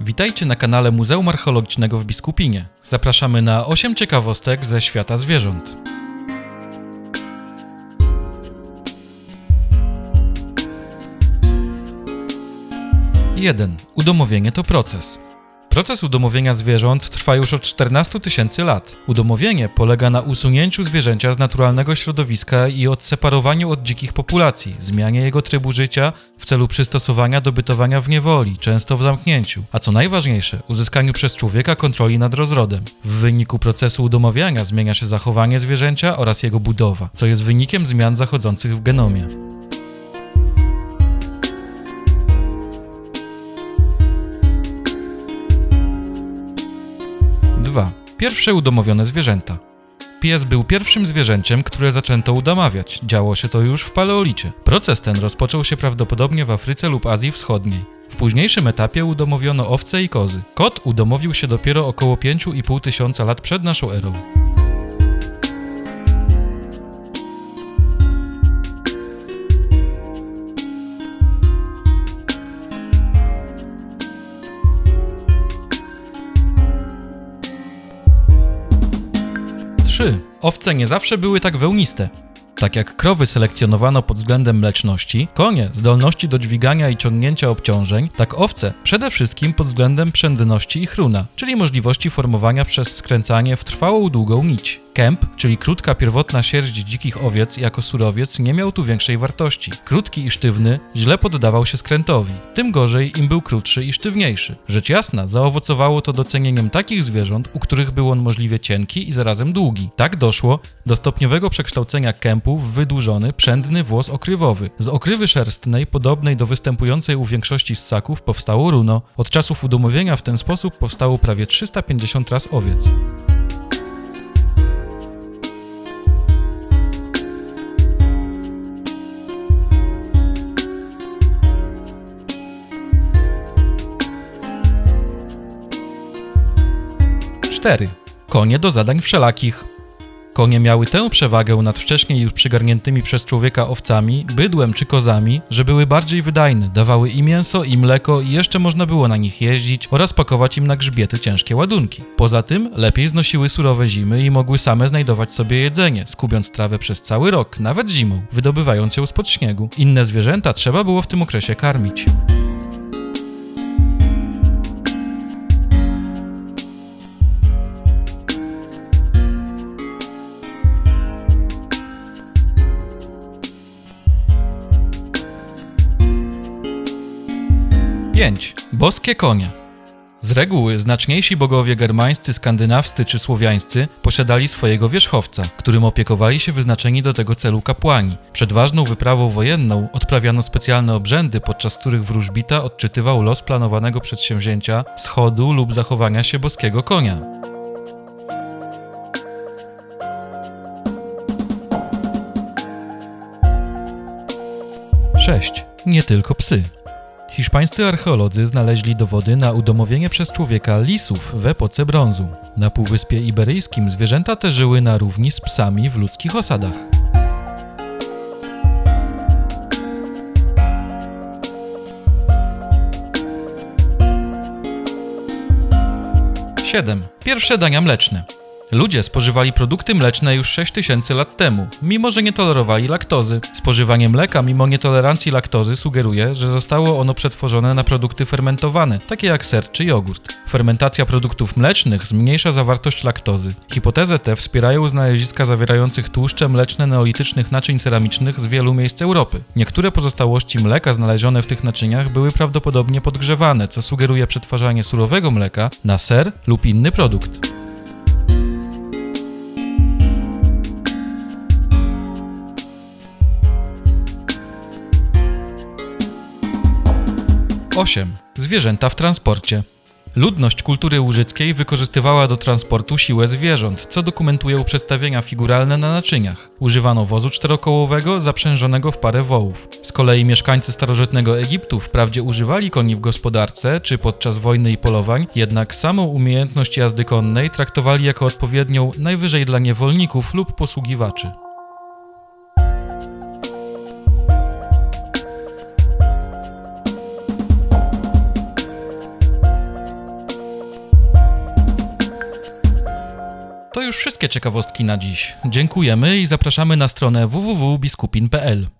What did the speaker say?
Witajcie na kanale Muzeum Archeologicznego w Biskupinie. Zapraszamy na 8 ciekawostek ze świata zwierząt. Jeden. Udomowienie to proces. Proces udomowienia zwierząt trwa już od 14 tysięcy lat. Udomowienie polega na usunięciu zwierzęcia z naturalnego środowiska i odseparowaniu od dzikich populacji, zmianie jego trybu życia w celu przystosowania do bytowania w niewoli, często w zamknięciu, a co najważniejsze, uzyskaniu przez człowieka kontroli nad rozrodem. W wyniku procesu udomowienia zmienia się zachowanie zwierzęcia oraz jego budowa, co jest wynikiem zmian zachodzących w genomie. Pierwsze udomowione zwierzęta. Pies był pierwszym zwierzęciem, które zaczęto udomawiać. Działo się to już w paleolicie. Proces ten rozpoczął się prawdopodobnie w Afryce lub Azji Wschodniej. W późniejszym etapie udomowiono owce i kozy. Kot udomowił się dopiero około 5,5 tysiąca lat przed naszą erą. Trzy. Owce nie zawsze były tak wełniste. Tak jak krowy selekcjonowano pod względem mleczności, konie zdolności do dźwigania i ciągnięcia obciążeń, tak owce przede wszystkim pod względem przędności i chruna, czyli możliwości formowania przez skręcanie w trwałą długą nić. Kęp, czyli krótka pierwotna sierść dzikich owiec jako surowiec, nie miał tu większej wartości. Krótki i sztywny źle poddawał się skrętowi. Tym gorzej im był krótszy i sztywniejszy. Rzecz jasna, zaowocowało to docenieniem takich zwierząt, u których był on możliwie cienki i zarazem długi. Tak doszło do stopniowego przekształcenia kępu wydłużony, przędny włos okrywowy. Z okrywy szerstnej, podobnej do występującej u większości ssaków, powstało runo. Od czasów udomowienia w ten sposób powstało prawie 350 ras owiec. Konie do zadań wszelakich. Konie miały tę przewagę nad wcześniej już przygarniętymi przez człowieka owcami, bydłem czy kozami, że były bardziej wydajne, dawały i mięso, i mleko, i jeszcze można było na nich jeździć oraz pakować im na grzbiety ciężkie ładunki. Poza tym lepiej znosiły surowe zimy i mogły same znajdować sobie jedzenie, skubiąc trawę przez cały rok, nawet zimą, wydobywając ją spod śniegu. Inne zwierzęta trzeba było w tym okresie karmić. Pięć. Boskie konie. Z reguły znaczniejsi bogowie germańscy, skandynawscy czy słowiańscy posiadali swojego wierzchowca, którym opiekowali się wyznaczeni do tego celu kapłani. Przed ważną wyprawą wojenną odprawiano specjalne obrzędy, podczas których wróżbita odczytywał los planowanego przedsięwzięcia, schodu lub zachowania się boskiego konia. Sześć. Nie tylko psy. Hiszpańscy archeolodzy znaleźli dowody na udomowienie przez człowieka lisów w epoce brązu. Na Półwyspie Iberyjskim zwierzęta te żyły na równi z psami w ludzkich osadach. Siedem. Pierwsze dania mleczne. Ludzie spożywali produkty mleczne już 6000 lat temu, mimo że nie tolerowali laktozy. Spożywanie mleka mimo nietolerancji laktozy sugeruje, że zostało ono przetworzone na produkty fermentowane, takie jak ser czy jogurt. Fermentacja produktów mlecznych zmniejsza zawartość laktozy. Hipotezę tę wspierają znaleziska zawierających tłuszcze mleczne neolitycznych naczyń ceramicznych z wielu miejsc Europy. Niektóre pozostałości mleka znalezione w tych naczyniach były prawdopodobnie podgrzewane, co sugeruje przetwarzanie surowego mleka na ser lub inny produkt. 8. Zwierzęta w transporcie. Ludność kultury łużyckiej wykorzystywała do transportu siłę zwierząt, co dokumentują przedstawienia figuralne na naczyniach. Używano wozu czterokołowego zaprzężonego w parę wołów. Z kolei mieszkańcy starożytnego Egiptu wprawdzie używali koni w gospodarce czy podczas wojny i polowań, jednak samą umiejętność jazdy konnej traktowali jako odpowiednią najwyżej dla niewolników lub posługiwaczy. Wszystkie ciekawostki na dziś. Dziękujemy i zapraszamy na stronę www.biskupin.pl.